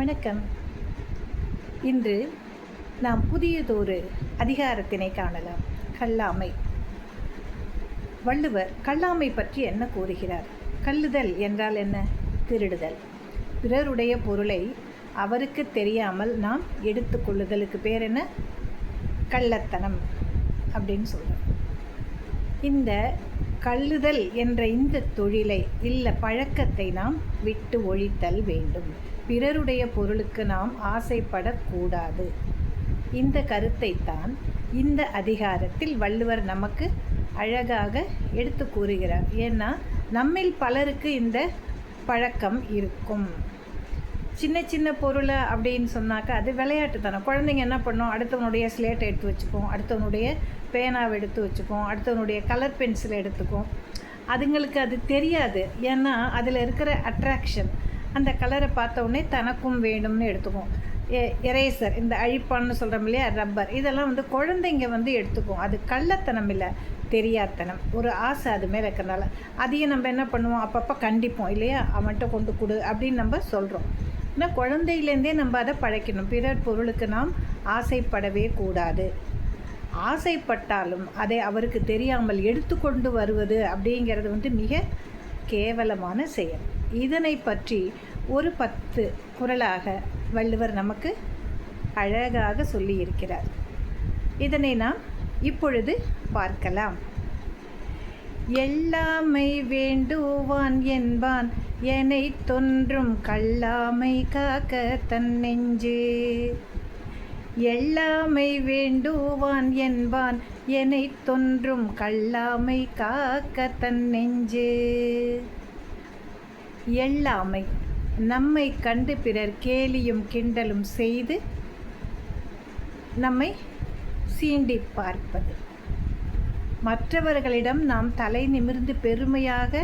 வணக்கம். இன்று நாம் புதியதொரு அதிகாரத்தினை காணலாம். கல்லாமை. வள்ளுவர் கல்லாமை பற்றி என்ன கூறுகிறார்? கல்லுதல் என்றால் என்ன? திருடுதல். பிறருடைய பொருளை அவருக்கு தெரியாமல் நாம் எடுத்துக்கொள்ளுதலுக்கு பேர் என்ன? கள்ளத்தனம் அப்படின்னு சொல்கிறோம் இந்த கள்ளுதல் என்ற இந்த தொழிலை இல்லை பழக்கத்தை நாம் விட்டு ஒழித்தல் வேண்டும். பிறருடைய பொருளுக்கு நாம் ஆசைப்படக்கூடாது இந்த கருத்தை தான் இந்த அதிகாரத்தில் வள்ளுவர் நமக்கு அழகாக எடுத்து கூறுகிறார். ஏன்னா நம்மில் பலருக்கு இந்த பழக்கம் இருக்கும். சின்ன சின்ன பொருளை அப்படின்னு சொன்னாக்கா அது விளையாட்டு தானே குழந்தைங்க என்ன பண்ணும்? அடுத்தவனுடைய ஸ்லேட்டை எடுத்து வச்சுக்கும். அடுத்தவனுடைய பேனாவை எடுத்து வச்சுக்கும். அடுத்தவனுடைய கலர் பென்சில் எடுத்துக்கும். அதுங்களுக்கு அது தெரியாது. ஏன்னா அதில் இருக்கிற அட்ராக்ஷன் அந்த கலரை பார்த்தோடனே தனக்கும் வேணும்னு எடுத்துக்கும். எ எரேசர் இந்த அழிப்பான்னு சொல்கிறோம் இல்லையா? ரப்பர் இதெல்லாம் வந்து குழந்தைங்க வந்து எடுத்துக்கும். அது கள்ளத்தனம் இல்லை தெரியாதனம் ஒரு ஆசை அது மேலே இருக்கிறனால. அதையும் நம்ம என்ன பண்ணுவோம்? அப்பப்போ கண்டிப்போம் இல்லையா? அவன்கிட்ட கொண்டு கொடு அப்படின்னு நம்ம சொல்கிறோம் ஆனால் குழந்தையிலேருந்தே நம்ம அதை பழைக்கணும். பிறர் பொருளுக்கு நாம் ஆசைப்படவே கூடாது. ஆசைப்பட்டாலும் அதை அவருக்கு தெரியாமல் எடுத்துக்கொண்டு வருவது அப்படிங்கிறது வந்து மிக கேவலமான செயல். இதனை பற்றி ஒரு பத்து குரலாக வள்ளுவர் நமக்கு அழகாக சொல்லியிருக்கிறார். இதனை நாம் இப்பொழுது பார்க்கலாம். எல்லாமை வேண்டுவான் என்பான். என்னை தொன்றும் கல்லாமை காக்க தன் நெஞ்சு. எல்லாமை வேண்டுவான் என்பான். என்னை தொன்றும் கல்லாமை காக்க தன் நெஞ்சு. எல்லாமை நம்மை கண்டு பிறர் கேலியும் கிண்டலும் செய்து நம்மை சீண்டி பார்ப்பது. மற்றவர்களிடம் நாம் தலை நிமிர்ந்து பெருமையாக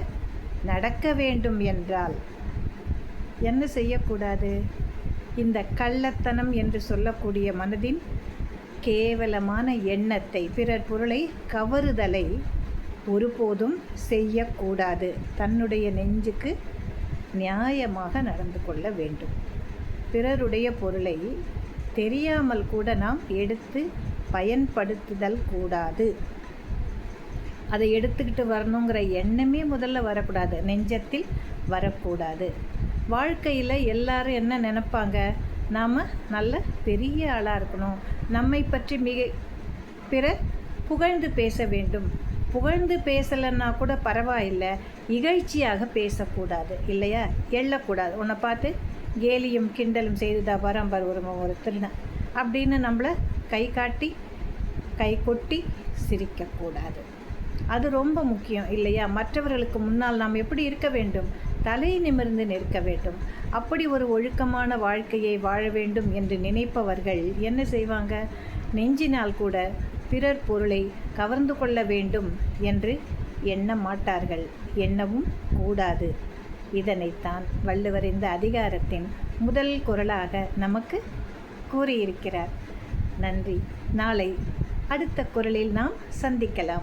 நடக்க வேண்டும் என்றால் என்ன செய்யக்கூடாது? இந்த கள்ளத்தனம் என்று சொல்லக்கூடிய மனதின் கேவலமான எண்ணத்தை பிறர் பொருளை கவறுதலை ஒருபோதும் செய்யக்கூடாது. தன்னுடைய நெஞ்சுக்கு நியாயமாக நடந்து கொள்ள வேண்டும். பிறருடைய பொருளை தெரியாமல் கூட நாம் எடுத்து பயன்படுத்துதல் கூடாது. அதை எடுத்துக்கிட்டு வரணுங்கிற எண்ணமே முதல்ல வரக்கூடாது. நெஞ்சத்தில் வரக்கூடாது. வாழ்க்கையில் எல்லாரும் என்ன நினப்பாங்க? நாம் நல்ல பெரிய ஆளாக இருக்கணும். நம்மை பற்றி மிக பிற புகழ்ந்து பேச வேண்டும். புகழ்ந்து பேசலைன்னா கூட பரவாயில்லை. இகழ்ச்சியாக பேசக்கூடாது. இல்லையா? எள்ளக்கூடாது. உன்னை பார்த்து கேலியும் கிண்டலும் செய்துதா பரம்பர் ஒரு ஒரு திருநா அப்படின்னு நம்மளை கை காட்டி கை கொட்டி சிரிக்கக்கூடாது. அது ரொம்ப முக்கியம் இல்லையா? மற்றவர்களுக்கு முன்னால் நாம் எப்படி இருக்க வேண்டும்? தலை நிமிர்ந்து நிற்க வேண்டும். அப்படி ஒரு ஒழுக்கமான வாழ்க்கையை வாழ வேண்டும் என்று நினைப்பவர்கள் என்ன செய்வாங்க? நெஞ்சினால் கூட பிறர் பொருளை கவர்ந்து கொள்ள வேண்டும் என்று எண்ண மாட்டார்கள். எண்ணவும் கூடாது. இதனைத்தான் வள்ளுவர் இந்த அதிகாரத்தின் முதல் குரலாக நமக்கு கூறியிருக்கிறார். நன்றி. நாளை அடுத்த குரலில் நாம் சந்திக்கலாம்.